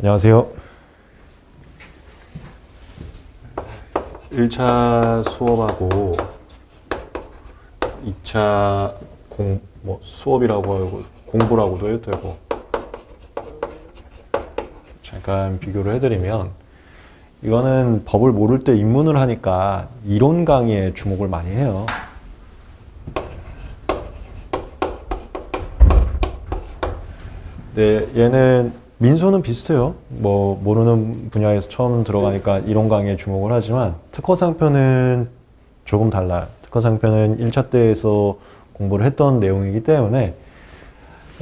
안녕하세요. 1차 수업하고 2차 공, 뭐 수업이라고 하고 공부라고도 해도 되고 잠깐 비교를 해드리면 이거는 법을 모를 때 입문을 하니까 이론 강의에 주목을 많이 해요. 네, 얘는 민소는 비슷해요. 뭐 모르는 분야에서 처음 들어가니까 이론 강의에 주목을 하지만 특허 상표는 조금 달라요. 특허 상표는 1차 때에서 공부를 했던 내용이기 때문에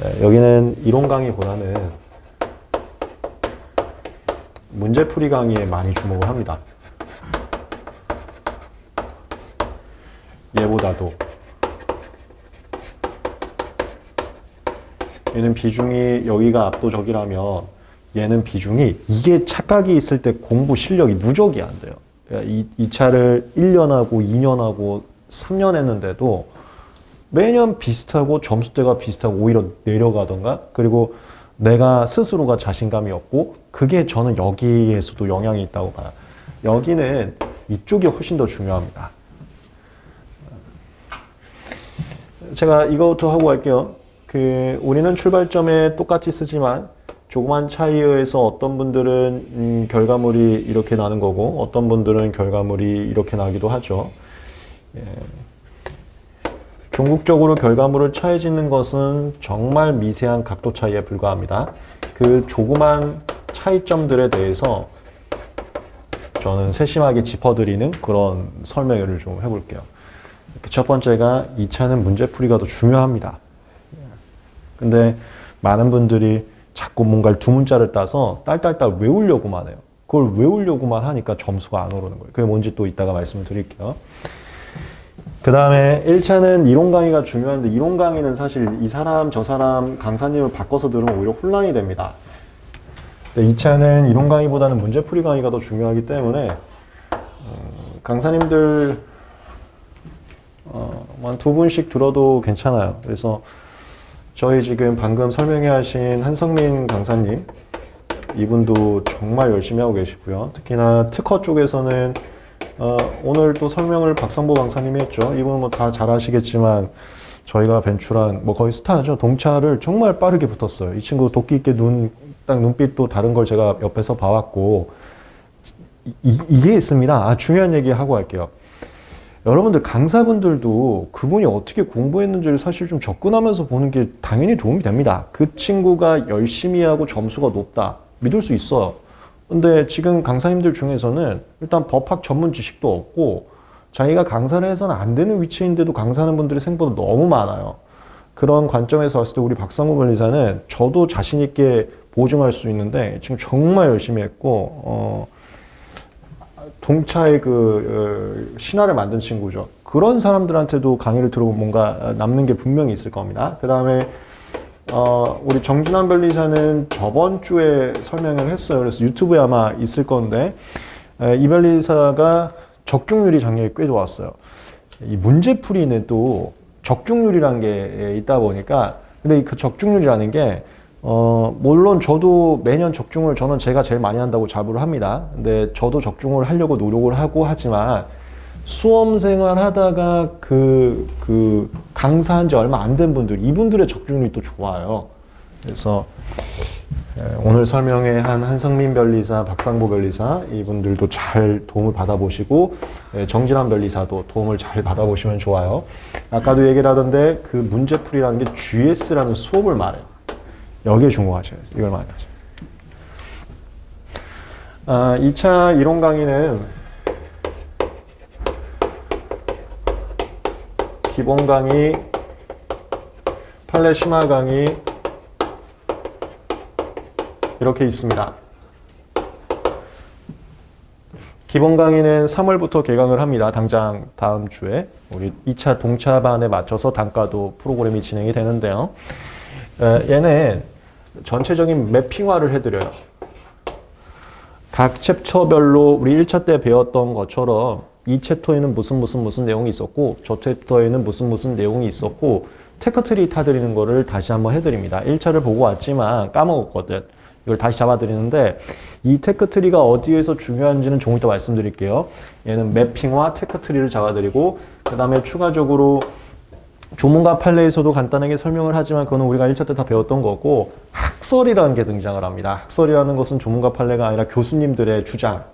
에, 여기는 이론 강의보다는 문제풀이 강의에 많이 주목을 합니다. 얘보다도 얘는 비중이 여기가 압도적이라면 얘는 비중이 이게 착각이 있을 때 공부 실력이 누적이 안 돼요. 그러니까 이, 이 차를 1년하고 2년하고 3년 했는데도 매년 비슷하고 점수대가 비슷하고 오히려 내려가던가 그리고 내가 스스로가 자신감이 없고 그게 저는 여기에서도 영향이 있다고 봐요. 여기는 이쪽이 훨씬 더 중요합니다. 제가 이거부터 하고 갈게요. 그 우리는 출발점에 똑같이 쓰지만 조그만 차이에 의해서 어떤 분들은 음, 결과물이 이렇게 나는 거고 어떤 분들은 결과물이 이렇게 나기도 하죠. 예. 궁극적으로 결과물을 차이 짓는 것은 정말 미세한 각도 차이에 불과합니다. 그 조그만 차이점들에 대해서 저는 세심하게 짚어드리는 그런 설명을 좀 해볼게요. 첫 번째가 이 차는 문제풀이가 더 중요합니다. 근데 많은 분들이 자꾸 뭔가를 두 문자를 따서 딸딸딸 외우려고만 해요. 그걸 외우려고만 하니까 점수가 안 오르는 거예요. 그게 뭔지 또 이따가 말씀을 드릴게요. 그 다음에 1차는 이론 강의가 중요한데 이론 강의는 사실 이 사람 저 사람 강사님을 바꿔서 들으면 오히려 혼란이 됩니다. 2차는 이론 강의보다는 문제풀이 강의가 더 중요하기 때문에 어, 강사님들 어, 한두 분씩 들어도 괜찮아요. 그래서 저희 지금 방금 설명해 하신 한성민 강사님 이분도 정말 열심히 하고 계시고요. 특히나 특허 쪽에서는 어, 오늘 또 설명을 박성보 강사님이 했죠. 이분은 뭐 다잘 아시겠지만 저희가 벤출한 뭐 거의 스타죠. 동차를 정말 빠르게 붙었어요. 이 친구 도끼 있게 눈, 딱 눈빛도 다른 걸 제가 옆에서 봐왔고 이, 이게 있습니다. 아, 중요한 얘기 하고 할게요. 여러분들 강사분들도 그분이 어떻게 공부했는지를 사실 좀 접근하면서 보는 게 당연히 도움이 됩니다. 그 친구가 열심히 하고 점수가 높다. 믿을 수 있어요. 근데 지금 강사님들 중에서는 일단 법학 전문 지식도 없고 자기가 강사를 해서는 안 되는 위치인데도 강사하는 분들이 생각보다 너무 많아요. 그런 관점에서 봤을 때 우리 박상우 변리사는 저도 자신 있게 보증할 수 있는데 지금 정말 열심히 했고 어, 동차의 그 어, 신화를 만든 친구죠. 그런 사람들한테도 강의를 들어보면 뭔가 남는 게 분명히 있을 겁니다. 그 다음에 어, 우리 정준환 변리사는 저번 주에 설명을 했어요. 그래서 유튜브에 아마 있을 건데 에, 이 변리사가 적중률이 작년에 꽤 좋았어요. 이 문제풀이는 또 적중률이라는 게 있다 보니까 근데 그 적중률이라는 게 어, 물론 저도 매년 적중을 저는 제가 제일 많이 한다고 자부를 합니다. 근데 저도 적중을 하려고 노력을 하고 하지만 수험 생활 하다가 그, 그 강사한 지 얼마 안 된 분들, 이분들의 적중률이 또 좋아요. 그래서 오늘 설명회 한 한성민 변리사, 박상보 변리사 이분들도 잘 도움을 받아보시고 정진환 변리사도 도움을 잘 받아보시면 좋아요. 아까도 얘기를 하던데 그 문제풀이라는 게 GS라는 수업을 말해요. 여기에 주목하셔야죠. 이걸 많이 하죠. 아, 2차 이론 강의는 기본 강의, 판례 심화 강의 이렇게 있습니다. 기본 강의는 3월부터 개강을 합니다. 당장 다음 주에 우리 2차 동차반에 맞춰서 단가도 프로그램이 진행이 되는데요. 얘는 전체적인 매핑화를 해드려요. 각 챕터별로 우리 1차 때 배웠던 것처럼 이 챕터에는 무슨 무슨 무슨 내용이 있었고 저 챕터에는 무슨 무슨 내용이 있었고 테크트리 타드리는 거를 다시 한번 해드립니다. 1차를 보고 왔지만 까먹었거든. 이걸 다시 잡아드리는데 이 테크트리가 어디에서 중요한지는 조금 이따 말씀드릴게요. 얘는 매핑과 테크트리를 잡아드리고 그 다음에 추가적으로 조문과 판례에서도 간단하게 설명을 하지만 그거는 우리가 1차 때 다 배웠던 거고 학설이라는 게 등장을 합니다. 학설이라는 것은 조문과 판례가 아니라 교수님들의 주장.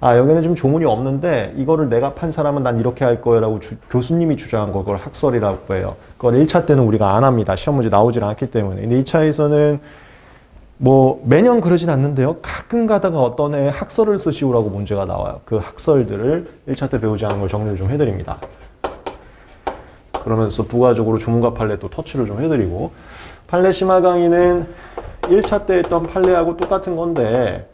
아 여기는 지금 조문이 없는데 이거를 내가 판 사람은 난 이렇게 할 거라고 주- 교수님이 주장한 거 그걸 학설이라고 해요. 그걸 1차 때는 우리가 안 합니다. 시험 문제 나오질 않기 때문에. 근데 2차에서는 뭐 매년 그러진 않는데요. 가끔 가다가 어떤 애 학설을 쓰시오라고 문제가 나와요. 그 학설들을 1차 때 배우지 않은 걸 정리를 좀 해드립니다. 그러면서 부가적으로 조문과 판례 또 터치를 좀 해드리고 판례 심화 강의는 1차 때 했던 판례하고 똑같은 건데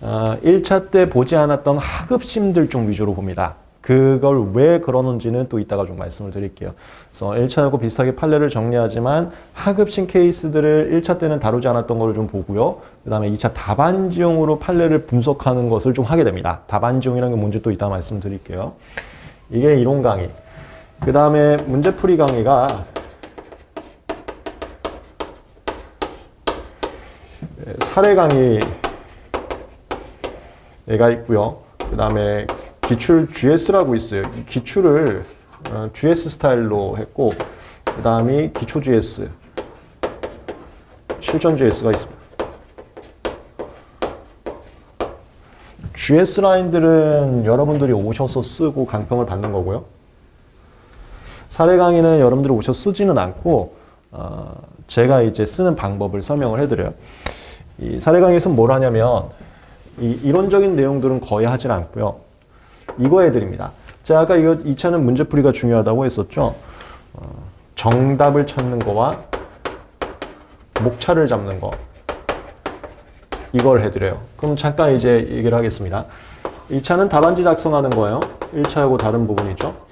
어, 1차 때 보지 않았던 하급심들 좀 위주로 봅니다. 그걸 왜 그러는지는 또 이따가 좀 말씀을 드릴게요. 그래서 1차하고 비슷하게 판례를 정리하지만 하급심 케이스들을 1차 때는 다루지 않았던 거를 좀 보고요. 그 다음에 2차 답안지용으로 판례를 분석하는 것을 좀 하게 됩니다. 답안지용이라는 게 뭔지 또 이따 말씀드릴게요. 이게 이론 강의. 그 다음에 문제풀이 강의가 사례 강의 얘가 있고요. 그 다음에 기출 GS라고 있어요. 이 기출을 어, GS 스타일로 했고 그 다음이 기초 GS, 실전 GS가 있습니다. GS 라인들은 여러분들이 오셔서 쓰고 강평을 받는 거고요. 사례 강의는 여러분들이 오셔서 쓰지는 않고 어, 제가 이제 쓰는 방법을 설명을 해드려요. 이 사례 강의에서는 뭘 하냐면 이 이론적인 내용들은 거의 하진 않고요. 이거 해드립니다. 제가 아까 이거 2차는 문제풀이가 중요하다고 했었죠. 어, 정답을 찾는 거와 목차를 잡는 거 이걸 해드려요. 그럼 잠깐 이제 얘기를 하겠습니다. 2차는 답안지 작성하는 거예요. 1차하고 다른 부분이죠.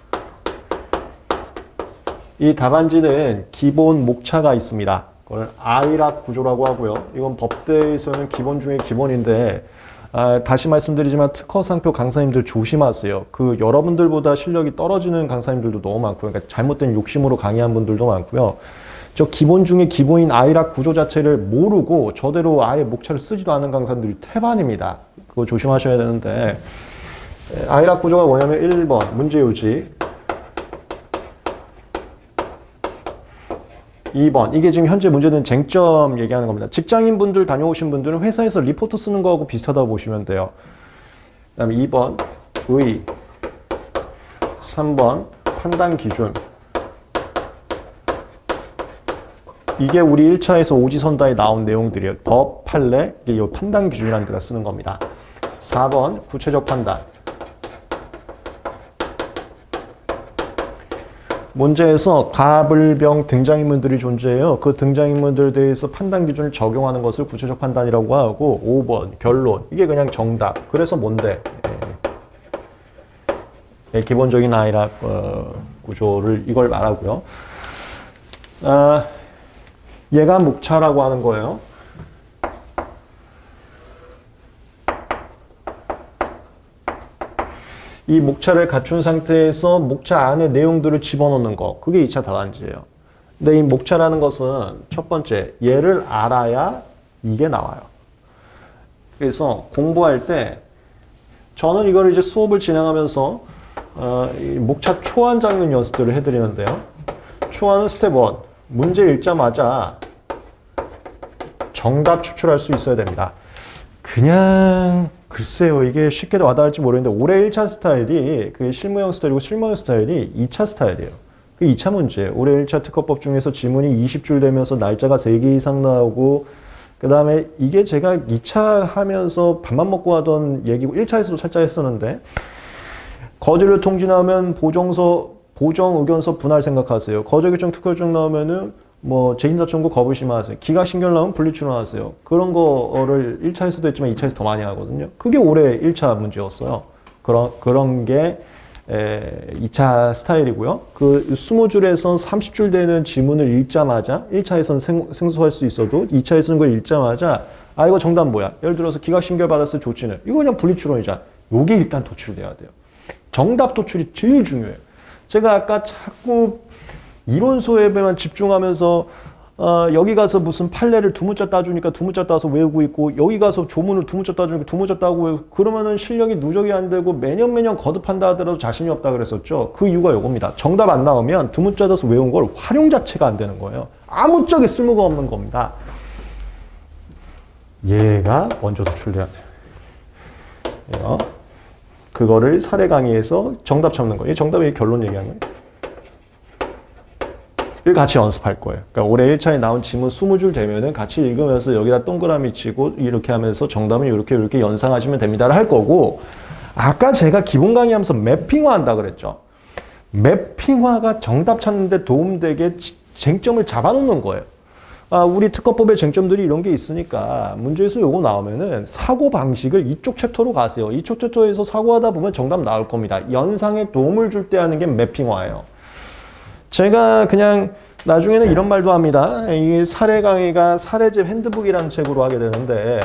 이 답안지는 기본 목차가 있습니다. 그걸 아이락 구조라고 하고요. 이건 법대에서는 기본 중에 기본인데 아, 다시 말씀드리지만 특허 상표 강사님들 조심하세요. 그 여러분들보다 실력이 떨어지는 강사님들도 너무 많고요. 그러니까 잘못된 욕심으로 강의한 분들도 많고요. 저 기본 중에 기본인 아이락 구조 자체를 모르고 저대로 아예 목차를 쓰지도 않은 강사들이 태반입니다. 그거 조심하셔야 되는데 에, 아이락 구조가 뭐냐면 1번 문제 요지 2번 이게 지금 현재 문제는 쟁점 얘기하는 겁니다. 직장인 분들 다녀오신 분들은 회사에서 리포트 쓰는 거하고 비슷하다고 보시면 돼요. 그 다음에 2번 의 3번 판단 기준 이게 우리 1차에서 오지선다에 나온 내용들이에요. 더 판례 이게 이 판단 기준이라는 데다 쓰는 겁니다. 4번 구체적 판단 문제에서 가불병 등장인물들이 존재해요. 그 등장인물들에 대해서 판단 기준을 적용하는 것을 구체적 판단이라고 하고 5번 결론 이게 그냥 정답. 그래서 뭔데? 예. 예, 기본적인 아이락 어, 구조를 이걸 말하고요. 아, 얘가 목차라고 하는 거예요. 이 목차를 갖춘 상태에서 목차 안에 내용들을 집어넣는 거. 그게 2차 답안지예요. 근데 이 목차라는 것은 첫 번째, 얘를 알아야 이게 나와요. 그래서 공부할 때 저는 이걸 이제 수업을 진행하면서 어, 이 목차 초안 장면 연습들을 해드리는데요. 초안은 스텝 1. 문제 읽자마자 정답 추출할 수 있어야 됩니다. 그냥 글쎄요 이게 쉽게 와닿을지 모르겠는데 올해 1차 스타일이 그 실무형 스타일이고 실무형 스타일이 2차 스타일이에요. 그 2차 문제. 올해 1차 특허법 중에서 지문이 20줄 되면서 날짜가 3개 이상 나오고 그 다음에 이게 제가 2차 하면서 밥만 먹고 하던 얘기고 1차에서도 살짝 했었는데 거절을 통지 나오면 보정서 보정 의견서 분할 생각하세요. 거절 결정 특허 결정 나오면은 뭐 재심사 청구 거부 심 하세요. 기각 신결 나오면 분리 출원하세요. 그런 거를 1차에서도 했지만 2차에서 더 많이 하거든요. 그게 올해 1차 문제였어요. 그런 그런 게 에, 2차 스타일이고요. 그 20줄에서 30줄 되는 지문을 읽자마자 1차에서는 생, 생소할 수 있어도 2차에서는 그걸 읽자마자 아 이거 정답 뭐야? 예를 들어서 기각 신결 받았을 조치는 이거 그냥 분리 출원이잖아. 요게 일단 도출돼야 돼요. 정답 도출이 제일 중요해요. 제가 아까 자꾸 이론 소앱에만 집중하면서 어, 여기 가서 무슨 판례를 두 문자 따주니까 두 문자 따서 외우고 있고 여기 가서 조문을 두 문자 따주니까 두 문자 따고 그러면은 실력이 누적이 안 되고 매년 매년 거듭한다 하더라도 자신이 없다 그랬었죠. 그 이유가 요겁니다. 정답 안 나오면 두 문자 따서 외운 걸 활용 자체가 안 되는 거예요. 아무짝에 쓸모가 없는 겁니다. 얘가 먼저 도출돼야 돼요. 그거를 사례 강의에서 정답 찾는 거예요. 이 정답의 결론 얘기하는 거예요. 을 같이 연습할 거예요. 그러니까 올해 1차에 나온 지문 20줄 되면은 같이 읽으면서 여기다 동그라미 치고 이렇게 하면서 정답은 이렇게 이렇게 연상하시면 됩니다를 할 거고 아까 제가 기본 강의하면서 매핑화 한다 그랬죠. 매핑화가 정답 찾는데 도움되게 지- 쟁점을 잡아놓는 거예요. 아, 우리 특허법의 쟁점들이 이런 게 있으니까 문제에서 요거 나오면은 사고 방식을 이쪽 챕터로 가세요. 이쪽 챕터에서 사고하다 보면 정답 나올 겁니다. 연상에 도움을 줄 때 하는 게 매핑화예요. 제가 그냥 나중에는 이런 말도 합니다. 이 사례 강의가 사례집 핸드북이라는 책으로 하게 되는데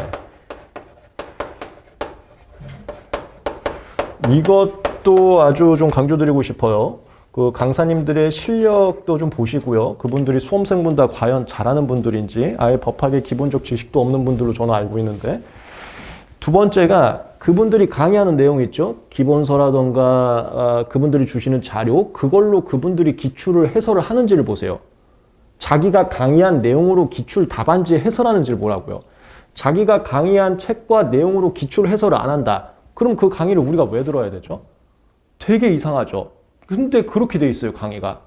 이것도 아주 좀 강조드리고 싶어요. 그 강사님들의 실력도 좀 보시고요. 그분들이 수험생분들 과연 잘하는 분들인지 아예 법학의 기본적 지식도 없는 분들로 저는 알고 있는데 두 번째가 그분들이 강의하는 내용 있죠. 기본서라던가 아, 그분들이 주시는 자료 그걸로 그분들이 기출을 해설을 하는지를 보세요. 자기가 강의한 내용으로 기출 답안지 해설하는지를 보라고요. 자기가 강의한 책과 내용으로 기출 해설을 안 한다. 그럼 그 강의를 우리가 왜 들어야 되죠? 되게 이상하죠. 근데 그렇게 돼 있어요, 강의가.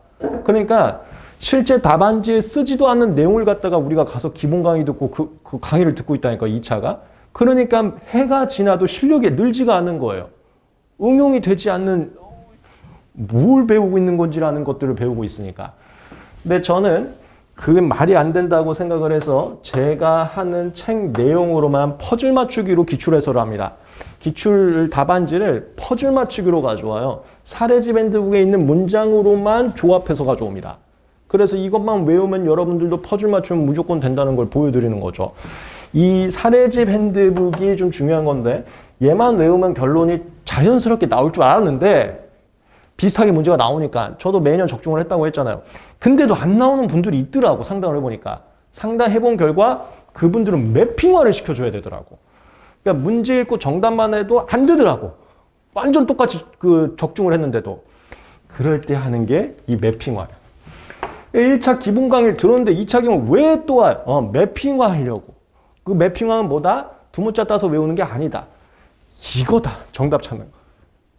그러니까 실제 답안지에 쓰지도 않는 내용을 갖다가 우리가 가서 기본 강의 듣고 그, 그 강의를 듣고 있다니까, 2차가. 그러니까 해가 지나도 실력이 늘지가 않는 거예요. 응용이 되지 않는 뭘 배우고 있는 건지라는 것들을 배우고 있으니까. 근데 저는 그 말이 안 된다고 생각을 해서 제가 하는 책 내용으로만 퍼즐 맞추기로 기출 해설을 합니다. 기출 답안지를 퍼즐 맞추기로 가져와요. 사례집 핸드북에 있는 문장으로만 조합해서 가져옵니다. 그래서 이것만 외우면 여러분들도 퍼즐 맞추면 무조건 된다는 걸 보여드리는 거죠. 이 사례집 핸드북이 좀 중요한 건데 얘만 외우면 결론이 자연스럽게 나올 줄 알았는데 비슷하게 문제가 나오니까 저도 매년 적중을 했다고 했잖아요. 근데도 안 나오는 분들이 있더라고 상담을 해보니까 상담해본 결과 그분들은 매핑화를 시켜줘야 되더라고. 그러니까 문제 읽고 정답만 해도 안 되더라고. 완전 똑같이 그 적중을 했는데도 그럴 때 하는 게 이 매핑화예요. 1차 기본 강의를 들었는데 2차 경우 왜또? 어, 매핑화 하려고. 그 매핑화는 뭐다? 두 문자 따서 외우는 게 아니다. 이거다. 정답 찾는 거.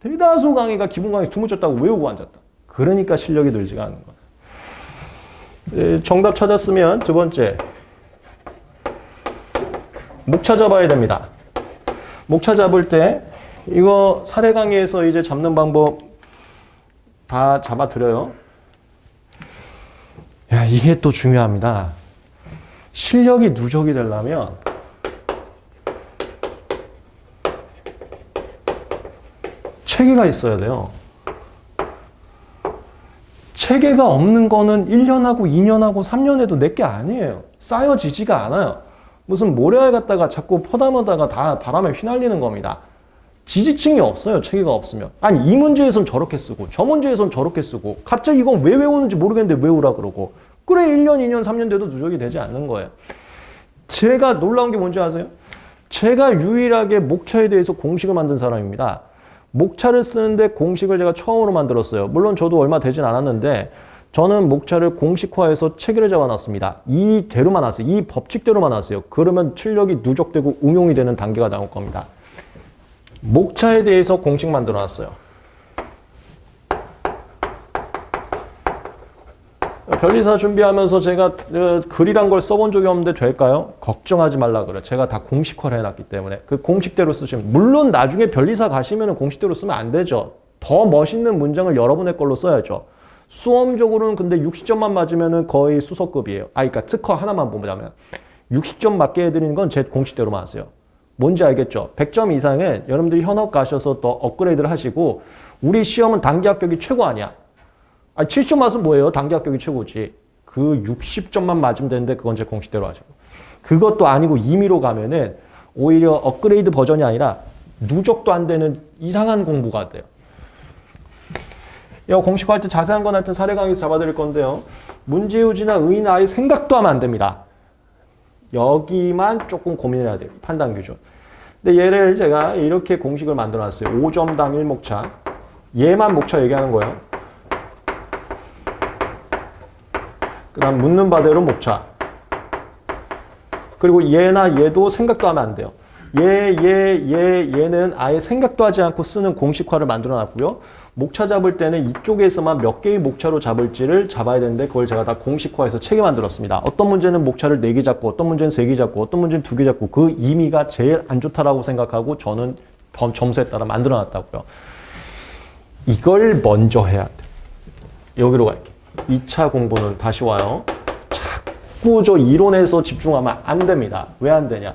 대다수 강의가 기본 강의 두 문자 따고 외우고 앉았다. 그러니까 실력이 늘지가 않는 거야. 에, 정답 찾았으면 두 번째. 목 찾아봐야 됩니다. 목 찾아볼 때 이거 사례 강의에서 이제 잡는 방법 다 잡아드려요. 야, 이게 또 중요합니다. 실력이 누적이 되려면 체계가 있어야 돼요. 체계가 없는 거는 1년하고 2년하고 3년에도 내게 아니에요. 쌓여지지가 않아요. 무슨 모래알 갖다가 자꾸 퍼담아다가 다 바람에 휘날리는 겁니다. 지지층이 없어요. 체계가 없으면. 아니 이 문제에선 저렇게 쓰고 저 문제에선 저렇게 쓰고 갑자기 이건 왜 외우는지 모르겠는데 외우라 그러고 그래 1년, 2년, 3년 돼도 누적이 되지 않는 거예요. 제가 놀라운 게 뭔지 아세요? 제가 유일하게 목차에 대해서 공식을 만든 사람입니다. 목차를 쓰는데 공식을 제가 처음으로 만들었어요. 물론 저도 얼마 되진 않았는데 저는 목차를 공식화해서 체계를 잡아놨습니다. 이 대로만 하세요. 이 법칙대로만 하세요. 그러면 출력이 누적되고 응용이 되는 단계가 나올 겁니다. 목차에 대해서 공식 만들어 놨어요. 변리사 준비하면서 제가 어, 글이란 걸 써본 적이 없는데 될까요? 걱정하지 말라 그래. 제가 다 공식화를 해놨기 때문에 그 공식대로 쓰시면 물론 나중에 변리사 가시면 공식대로 쓰면 안 되죠. 더 멋있는 문장을 여러분의 걸로 써야죠. 수험적으로는 근데 60점만 맞으면 거의 수석급이에요. 아, 그러니까 특허 하나만 보자면 60점 맞게 해드리는 건 제 공식대로만 하세요. 뭔지 알겠죠? 100점 이상은 여러분들이 현업 가셔서 더 업그레이드를 하시고 우리 시험은 단기 합격이 최고 아니야. 아, 7점 맞으면 뭐예요? 단기 합격이 최고지. 그 60점만 맞으면 되는데 그건 제 공식대로 하시고. 그것도 아니고 임의로 가면은 오히려 업그레이드 버전이 아니라 누적도 안 되는 이상한 공부가 돼요. 이거 공식화할 때 자세한 건 하여튼 사례 강의에서 잡아드릴 건데요. 문제유지나 의인 아예 생각도 하면 안 됩니다. 여기만 조금 고민해야 돼요. 판단 기준. 근데 얘를 제가 이렇게 공식을 만들어 놨어요. 5점 당 1목차. 얘만 목차 얘기하는 거예요. 그 다음 묻는 바대로 목차. 그리고 얘나 얘도 생각도 하면 안 돼요. 얘, 얘, 얘, 얘는 아예 생각도 하지 않고 쓰는 공식화를 만들어 놨고요. 목차 잡을 때는 이쪽에서만 몇 개의 목차로 잡을지를 잡아야 되는데 그걸 제가 다 공식화해서 책에 만들었습니다. 어떤 문제는 목차를 4개 잡고 어떤 문제는 3개 잡고 어떤 문제는 2개 잡고 그 의미가 제일 안 좋다라고 생각하고 저는 범- 점수에 따라 만들어 놨다고요. 이걸 먼저 해야 돼. 여기로 갈게. 2차 공부는 다시 와요. 자꾸 저 이론에서 집중하면 안 됩니다. 왜 안 되냐?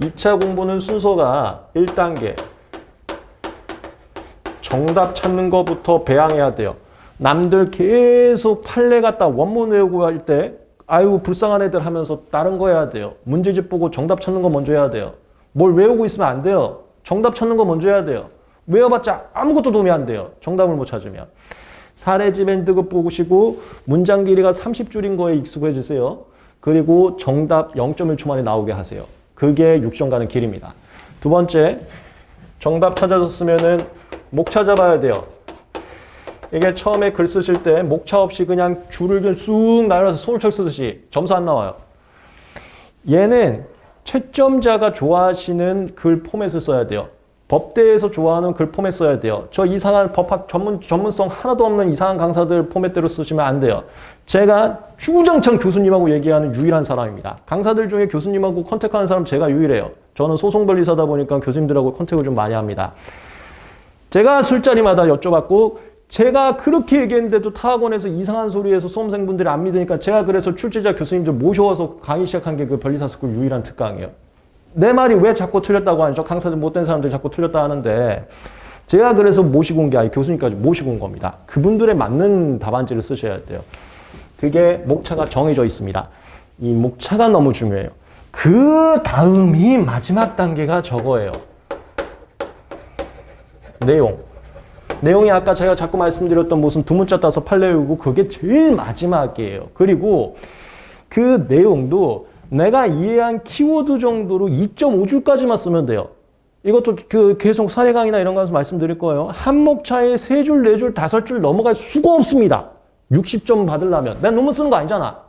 2차 공부는 순서가 1단계. 정답 찾는 것부터 배양해야 돼요. 남들 계속 판례 갖다 원문 외우고 할 때, 아유, 불쌍한 애들 하면서 다른 거 해야 돼요. 문제집 보고 정답 찾는 거 먼저 해야 돼요. 뭘 외우고 있으면 안 돼요. 정답 찾는 거 먼저 해야 돼요. 외워봤자 아무것도 도움이 안 돼요. 정답을 못 찾으면. 사례집 앤드급 보시고 문장 길이가 30줄인 거에 익숙해지세요. 그리고 정답 0.1초 만에 나오게 하세요. 그게 6점 가는 길입니다. 두 번째, 정답 찾아줬으면은 목 찾아봐야 돼요. 이게 처음에 글 쓰실 때 목차 없이 그냥 줄을 쑥 날려서 소울책 쓰듯이 점수 안 나와요. 얘는 채점자가 좋아하시는 글 포맷을 써야 돼요. 법대에서 좋아하는 글 포맷 써야 돼요. 저 이상한 법학 전문, 전문성 하나도 없는 이상한 강사들 포맷대로 쓰시면 안 돼요. 제가 주장창 교수님하고 얘기하는 유일한 사람입니다. 강사들 중에 교수님하고 컨택하는 사람 제가 유일해요. 저는 소송 변리사다 보니까 교수님들하고 컨택을 좀 많이 합니다. 제가 술자리마다 여쭤봤고 제가 그렇게 얘기했는데도 타학원에서 이상한 소리에서 수험생분들이 안 믿으니까 제가 그래서 출제자 교수님들 모셔와서 강의 시작한 게 그 변리사 스쿨 유일한 특강이에요. 내 말이 왜 자꾸 틀렸다고 하죠? 강사들 못된 사람들이 자꾸 틀렸다 하는데 제가 그래서 모시고 온 게 아니고 교수님까지 모시고 온 겁니다. 그분들의 맞는 답안지를 쓰셔야 돼요. 그게 목차가 정해져 있습니다. 이 목차가 너무 중요해요. 그 다음이 마지막 단계가 저거예요. 내용. 내용이 아까 제가 자꾸 말씀드렸던 무슨 두 문자 따서 외우고 그게 제일 마지막이에요. 그리고 그 내용도 내가 이해한 키워드 정도로 2.5줄까지만 쓰면 돼요. 이것도 그 계속 사례 강의나 이런 거에서 말씀드릴 거예요. 한 목차에 세 줄, 네 줄, 다섯 줄 넘어갈 수가 없습니다. 60점 받으려면. 내가 논문 쓰는 거 아니잖아.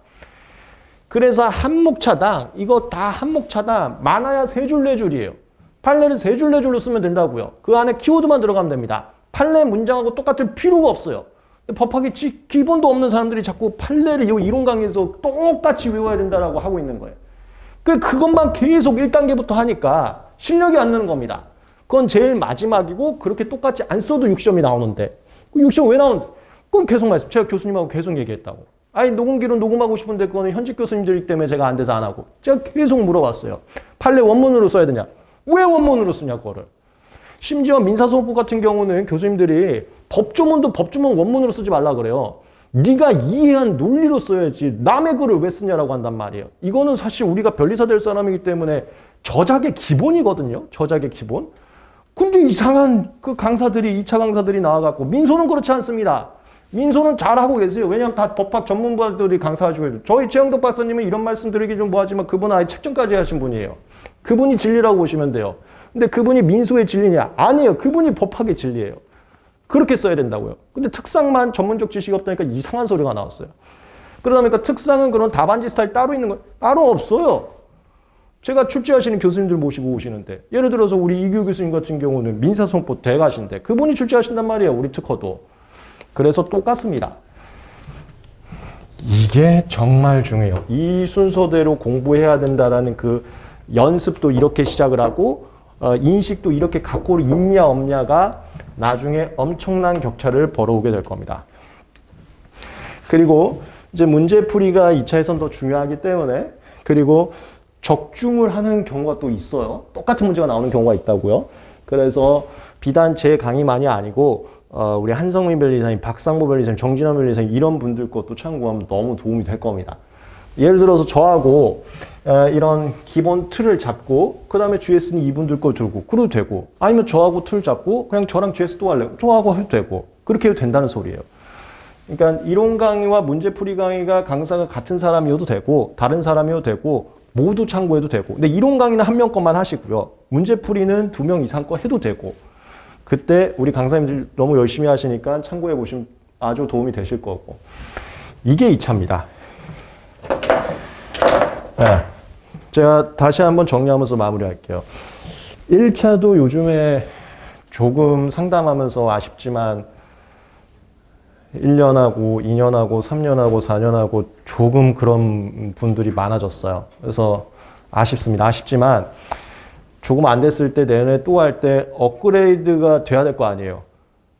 그래서 한 목차당, 이거 다 한 목차당 많아야 세 줄, 네 줄이에요. 판례를 세 줄, 네 줄로 쓰면 된다고요. 그 안에 키워드만 들어가면 됩니다. 판례 문장하고 똑같을 필요가 없어요. 법학에 지- 기본도 없는 사람들이 자꾸 판례를 이 이론 강의에서 똑같이 외워야 된다라고 하고 있는 거예요. 그 그것만 계속 1단계부터 하니까 실력이 안 느는 겁니다. 그건 제일 마지막이고 그렇게 똑같이 안 써도 6점이 나오는데 그 6점 왜 나오는데? 그건 계속 말씀. 제가 교수님하고 계속 얘기했다고. 아니 녹음기로 녹음하고 싶은데 그거는 현직 교수님들이기 때문에 제가 안 돼서 안 하고 제가 계속 물어봤어요. 판례 원문으로 써야 되냐? 왜 원문으로 쓰냐 그거를? 심지어 민사소송법 같은 경우는 교수님들이 법조문도 법조문 원문으로 쓰지 말라 그래요. 네가 이해한 논리로 써야지 남의 글을 왜 쓰냐라고 한단 말이에요. 이거는 사실 우리가 변리사 될 사람이기 때문에 저작의 기본이거든요. 저작의 기본. 근데 이상한 그 강사들이 2차 강사들이 나와갖고 민소는 그렇지 않습니다. 민소는 잘하고 계세요. 왜냐하면 다 법학 전문가들이 강사하시고. 저희 최영덕 박사님은 이런 말씀 드리기 좀 뭐하지만 그분은 아예 책정까지 하신 분이에요. 그분이 진리라고 보시면 돼요. 근데 그분이 민소의 진리냐? 아니에요. 그분이 법학의 진리예요. 그렇게 써야 된다고요. 근데 특상만 전문적 지식이 없다니까 이상한 소리가 나왔어요. 그러다 보니까 특상은 그런 답안지 스타일 따로 있는 거 따로 없어요. 제가 출제하시는 교수님들 모시고 오시는데 예를 들어서 우리 이규 교수님 같은 경우는 민사소송법 대가신데 그분이 출제하신단 말이에요. 우리 특허도. 그래서 똑같습니다. 이게 정말 중요해요. 이 순서대로 공부해야 된다라는 그 연습도 이렇게 시작을 하고 어, 인식도 이렇게 갖고 있냐 없냐가 나중에 엄청난 격차를 벌어오게 될 겁니다. 그리고 이제 문제풀이가 2차에선 더 중요하기 때문에 그리고 적중을 하는 경우가 또 있어요. 똑같은 문제가 나오는 경우가 있다고요. 그래서 비단 제 강의만이 아니고 어, 우리 한성민 변리사님, 박상보 변리사님, 정진환 변리사님 이런 분들 것도 참고하면 너무 도움이 될 겁니다. 예를 들어서 저하고 에, 이런 기본 틀을 잡고 그 다음에 GS는 이분들 거 들고 그래도 되고 아니면 저하고 틀 잡고 그냥 저랑 GS 또 할래요. 저하고 해도 되고 그렇게 해도 된다는 소리예요. 그러니까 이론 강의와 문제풀이 강의가 강사가 같은 사람이어도 되고 다른 사람이어도 되고 모두 참고해도 되고 근데 이론 강의는 한 명 것만 하시고요. 문제풀이는 두 명 이상 거 해도 되고 그때 우리 강사님들 너무 열심히 하시니까 참고해 보시면 아주 도움이 되실 거고 이게 2차입니다. 네. 제가 다시 한번 정리하면서 마무리할게요. 1차도 요즘에 조금 상담하면서 아쉽지만 1년하고 2년하고 3년하고 4년하고 조금 그런 분들이 많아졌어요. 그래서 아쉽습니다. 아쉽지만 조금 안 됐을 때 내년에 또 할 때 업그레이드가 돼야 될 거 아니에요.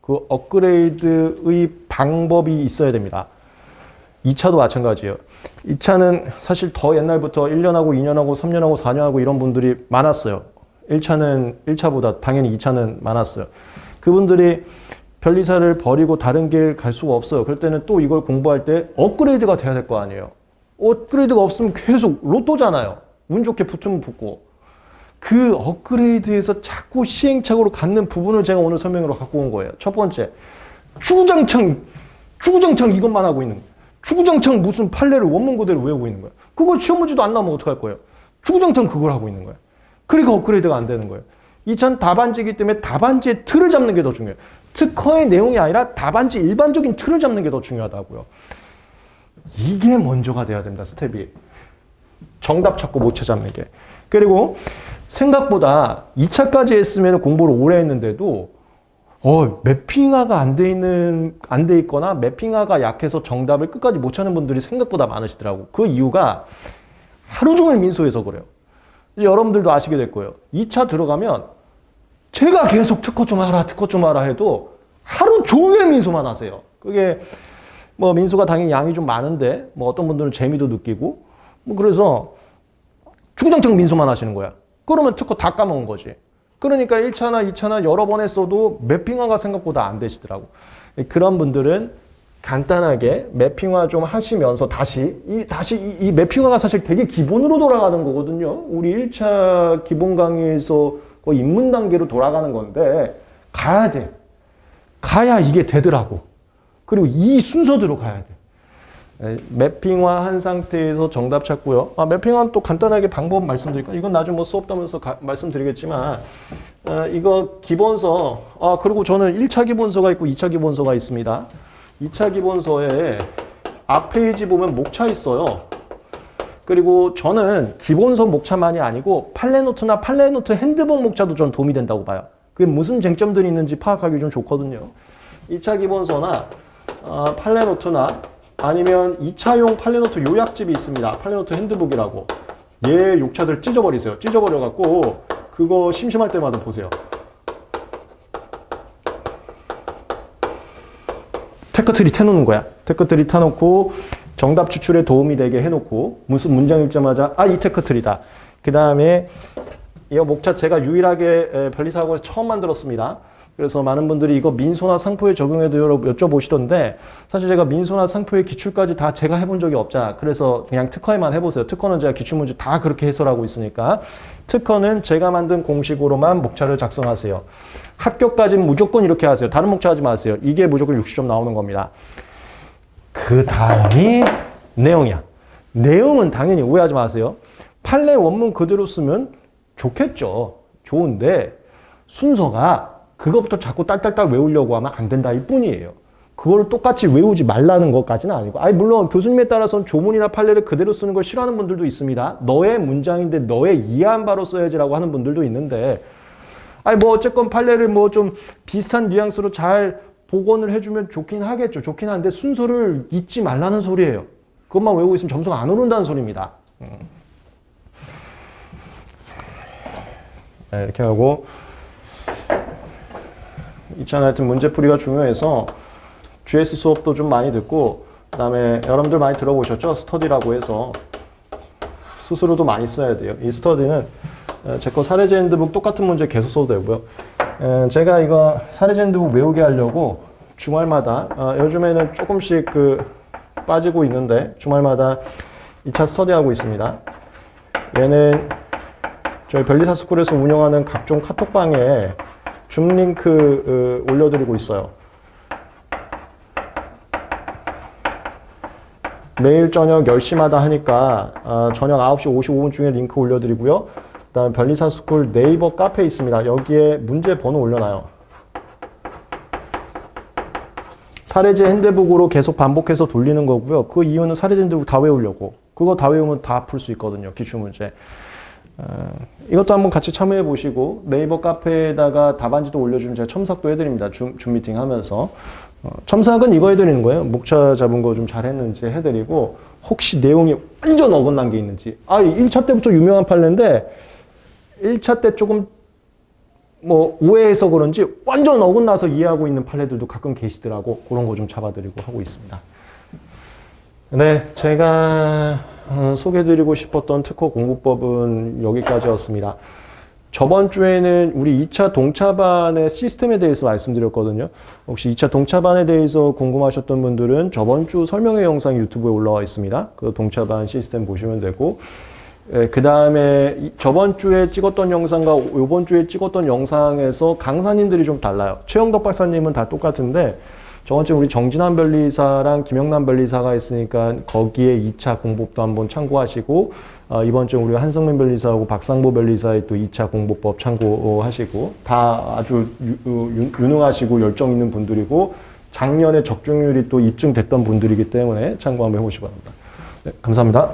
그 업그레이드의 방법이 있어야 됩니다. 2차도 마찬가지예요. 2차는 사실 더 옛날부터 1년하고 2년하고 3년하고 4년하고 이런 분들이 많았어요. 1차는 1차보다 당연히 2차는 많았어요. 그분들이 변리사를 버리고 다른 길 갈 수가 없어요. 그럴 때는 또 이걸 공부할 때 업그레이드가 돼야 될 거 아니에요. 업그레이드가 없으면 계속 로또잖아요. 운 좋게 붙으면 붙고. 그 업그레이드에서 자꾸 시행착오로 갖는 부분을 제가 오늘 설명으로 갖고 온 거예요. 첫 번째, 주구장창, 주구장창 이것만 하고 있는 거예요. 주구장창 무슨 판례를 원문 그대로 외우고 있는 거예요. 그거 시험 문제도 안 나오면 어떡할 거예요? 주구장창 그걸 하고 있는 거예요. 그러니까 업그레이드가 안 되는 거예요. 2차는 답안지이기 때문에 답안지의 틀을 잡는 게 더 중요해요. 특허의 내용이 아니라 답안지 일반적인 틀을 잡는 게 더 중요하다고요. 이게 먼저가 돼야 된다, 스텝이. 정답 찾고 못 찾아잡는 게. 그리고 생각보다 2차까지 했으면 공부를 오래 했는데도 어, 매핑화가 안 돼 있는, 안 돼 있거나 매핑화가 약해서 정답을 끝까지 못 찾는 분들이 생각보다 많으시더라고. 그 이유가 하루 종일 민소해서 그래요. 이제 여러분들도 아시게 될 거예요. 2차 들어가면 제가 계속 특허 좀 하라, 특허 좀 하라 해도 하루 종일 민소만 하세요. 그게 뭐 민소가 당연히 양이 좀 많은데 뭐 어떤 분들은 재미도 느끼고 뭐 그래서 주구장창 민소만 하시는 거야. 그러면 특허 다 까먹은 거지. 그러니까 1차나 2차나 여러 번 했어도 매핑화가 생각보다 안 되시더라고. 그런 분들은 간단하게 매핑화 좀 하시면서 다시 이 다시 이, 이 매핑화가 사실 되게 기본으로 돌아가는 거거든요. 우리 1차 기본 강의에서 거의 입문 단계로 돌아가는 건데 가야 돼. 가야 이게 되더라고. 그리고 이 순서대로 가야 돼. 에, 매핑화 한 상태에서 정답 찾고요. 아, 매핑화는 또 간단하게 방법 말씀드릴까? 이건 나중에 뭐 수업 따면서 가, 말씀드리겠지만, 어, 이거 기본서, 아, 그리고 저는 1차 기본서가 있고 2차 기본서가 있습니다. 2차 기본서에 앞 페이지 보면 목차 있어요. 그리고 저는 기본서 목차만이 아니고 팔레노트나 팔레노트 핸드북 목차도 전 도움이 된다고 봐요. 그게 무슨 쟁점들이 있는지 파악하기 좀 좋거든요. 2차 기본서나 어, 팔레노트나 아니면 2차용 팔레노트 요약집이 있습니다. 팔레노트 핸드북이라고. 얘 욕차들 찢어버리세요. 찢어버려갖고 그거 심심할 때마다 보세요. 테크트리 태놓는 거야. 테크트리 타놓고 정답 추출에 도움이 되게 해놓고 무슨 문장 읽자마자 아 이 테크트리다. 그 다음에 이 목차 제가 유일하게 변리사고에서 처음 만들었습니다. 그래서 많은 분들이 이거 민소나 상표에 적용해도 여쭤보시던데 사실 제가 민소나 상표의 기출까지 다 제가 해본 적이 없잖아. 그래서 그냥 특허에만 해보세요. 특허는 제가 기출문제 다 그렇게 해설하고 있으니까 특허는 제가 만든 공식으로만 목차를 작성하세요. 합격까지는 무조건 이렇게 하세요. 다른 목차 하지 마세요. 이게 무조건 60점 나오는 겁니다. 그 다음이 내용이야. 내용은 당연히 오해하지 마세요. 판례 원문 그대로 쓰면 좋겠죠. 좋은데 순서가 그것부터 자꾸 딸딸딸 외우려고 하면 안 된다 이 뿐이에요. 그걸 똑같이 외우지 말라는 것까지는 아니고. 아니, 물론 교수님에 따라서는 조문이나 판례를 그대로 쓰는 걸 싫어하는 분들도 있습니다. 너의 문장인데 너의 이해한 바로 써야지라고 하는 분들도 있는데, 아니, 뭐 어쨌건 판례를 뭐 좀 비슷한 뉘앙스로 잘 복원을 해주면 좋긴 하겠죠. 좋긴 한데 순서를 잊지 말라는 소리예요. 그것만 외우고 있으면 점수가 안 오른다는 소리입니다. 음. 네, 이렇게 하고. 있잖아요. 하여튼 문제풀이가 중요해서 GS 수업도 좀 많이 듣고 그다음에 여러분들 많이 들어보셨죠? 스터디라고 해서 스스로도 많이 써야 돼요. 이 스터디는 제 거 사례제 핸드북 똑같은 문제 계속 써도 되고요. 제가 이거 사례제 핸드북 외우게 하려고 주말마다 어, 요즘에는 조금씩 그 빠지고 있는데 주말마다 2차 스터디하고 있습니다. 얘는 저희 별리사 스쿨에서 운영하는 각종 카톡방에 줌 링크 어, 올려드리고 있어요. 매일 저녁 10시마다 하니까 어, 저녁 9시 55분쯤에 링크 올려드리고요. 그 다음 별리사 스쿨 네이버 카페 있습니다. 여기에 문제 번호 올려놔요. 사례제 핸드북으로 계속 반복해서 돌리는 거고요. 그 이유는 사례제 핸드북 다 외우려고. 그거 다 외우면 다 풀 수 있거든요. 기출 문제. 어, 이것도 한번 같이 참여해 보시고 네이버 카페에다가 답안지도 올려주면 제가 첨삭도 해드립니다. 줌, 줌 미팅 하면서. 어, 첨삭은 이거 해드리는 거예요. 목차 잡은 거 좀 잘했는지 해드리고 혹시 내용이 완전 어긋난 게 있는지. 아, 1차 때부터 유명한 판례인데 1차 때 조금 뭐 오해해서 그런지 완전 어긋나서 이해하고 있는 판례들도 가끔 계시더라고. 그런 거 좀 잡아드리고 하고 있습니다. 네, 제가 어, 소개드리고 싶었던 특허 공부법은 여기까지였습니다. 저번 주에는 우리 2차 동차반의 시스템에 대해서 말씀드렸거든요. 혹시 2차 동차반에 대해서 궁금하셨던 분들은 저번 주 설명회 영상 유튜브에 올라와 있습니다. 그 동차반 시스템 보시면 되고, 그 다음에 저번 주에 찍었던 영상과 이번 주에 찍었던 영상에서 강사님들이 좀 달라요. 최영덕 박사님은 다 똑같은데, 저번 주에 우리 정진환 변리사랑 김영남 변리사가 있으니까 거기에 2차 공법도 한번 참고하시고 어, 이번 주에 우리 한성민 변리사하고 박상보 변리사의 또 2차 공법법 참고하시고 다 아주 유, 유, 유능하시고 열정 있는 분들이고 작년에 적중률이 또 입증됐던 분들이기 때문에 참고 한번 해보시기 바랍니다. 네, 감사합니다.